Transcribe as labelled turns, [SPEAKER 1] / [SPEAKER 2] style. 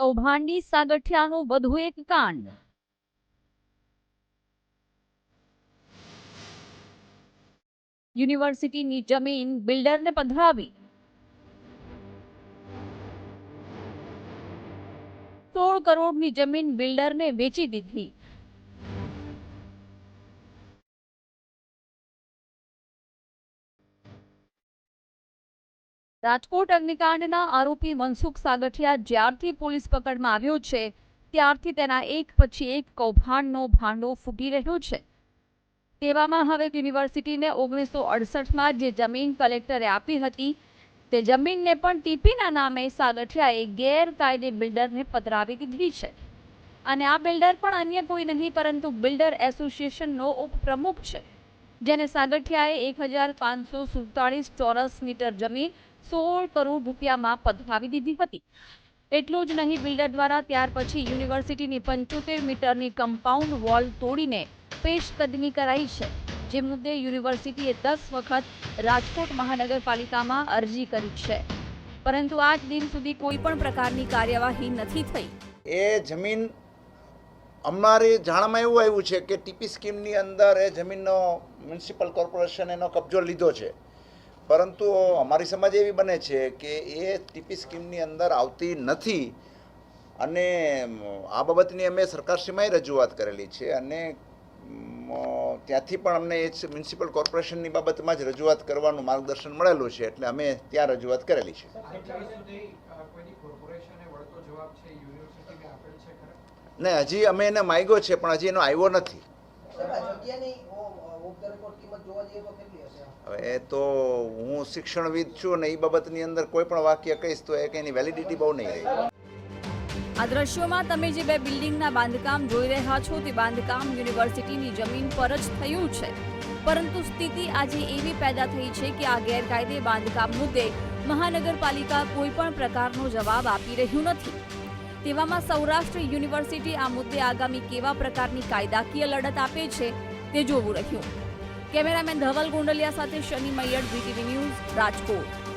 [SPEAKER 1] કૌભાંડી સાગઠિયાનું વધુ એક કાંડ. યુનિવર્સિટીની જમીન બિલ્ડરને પધરાવી. સોળ કરોડની જમીન બિલ્ડરને વેચી દીધી. રાજકોટ અગ્નિકાંડના આરોપી મનસુખ સાગઠિયા જ્યારથી પોલીસ પકડમાં આવ્યો છે, ત્યારથી તેના એક પછી એક કૌભાંડનો ભાંડો ફૂટી રહ્યો છે. તેવામાં હવે યુનિવર્સિટીને ઓગણીસો અડસઠમાં જે જમીન કલેક્ટરે આપી હતી, તે જમીનને પણ ટીપીના નામે સાગઠિયાએ ગેરકાયદે બિલ્ડરને પધરાવી દીધી છે. અને આ બિલ્ડર પણ અન્ય કોઈ નહીં, પરંતુ બિલ્ડર એસોસિએશનનો ઉપપ્રમુખ છે, જેને સાગઠિયાએ એક હજાર પાંચસો સુડતાળીસ ચોરસ મીટર જમીન સોળ કરોડ રૂપિયામાં પધરાવી દીધી હતી. એટલું જ નહીં, બિલ્ડર દ્વારા ત્યાર પછી યુનિવર્સિટીની પંચોતેર મીટરની કમ્પાઉન્ડ વોલ તોડીને પેશકદમી કરાઈ છે. જે મુદ્દે યુનિવર્સિટીએ દસ વખત રાજકોટ મહાનગરપાલિકામાં અરજી કરી છે. પરંતુ આજ દિન સુધી કોઈ પણ પ્રકારની કાર્યવાહી નથી થઈ.
[SPEAKER 2] એ જમીન અમારી જાણમાં એવું આવ્યું છે કે ટીપી સ્કીમની અંદર એ જમીનનો મ્યુનિસિપલ કોર્પોરેશન એનો કબજો લીધો છે. પરંતુ અમારી સમજ એવી બને છે કે એ ટીપી સ્કીમની અંદર આવતી નથી અને આ બાબતની અમે સરકારશ્રીમાંય રજૂઆત કરેલી છે અને ત્યાંથી પણ અમને એ જ મ્યુનિસિપલ કોર્પોરેશનની બાબતમાં જ રજૂઆત કરવાનું માર્ગદર્શન મળેલું છે એટલે અમે ત્યાં રજૂઆત કરેલી છે.
[SPEAKER 3] અત્યાર સુધી અ, કોઈની કોર્પોરેશને વળતો જવાબ છે યુનિવર્સિટીને આપેલ છે ખરા?
[SPEAKER 2] ને હજી અમે એને માગ્યો છે પણ હજી એનો આવ્યો નથી. એ તો હું શિક્ષણવિદ છું અને એ બાબતની અંદર કોઈ પણ વાક્ય કહીશ તો એ વેલિડિટી બહુ નહીં રહી.
[SPEAKER 1] આ દ્રશ્યોમાં તમે જે બે બિલ્ડિંગના બાંધકામ જોઈ રહ્યા છો તે બાંધકામ યુનિવર્સિટીની જમીન પર જ થયું છે. પરંતુ સ્થિતિ આજે એવી પેદા થઈ છે કે આ ગેરકાયદે બાંધકામ મુદ્દે મહાનગરપાલિકા કોઈ પણ પ્રકારનો જવાબ આપી રહ્યું નથી. તેવામાં સૌરાષ્ટ્ર યુનિવર્સિટી આ મુદ્દે આગામી કેવા પ્રકારની કાયદાકીય લડત આપે છે તે જોવું રહ્યું. કેમેરામેન ધવલ ગોંડલિયા સાથે શનિ મૈયડ વીટીવી ન્યૂઝ રાજકોટ.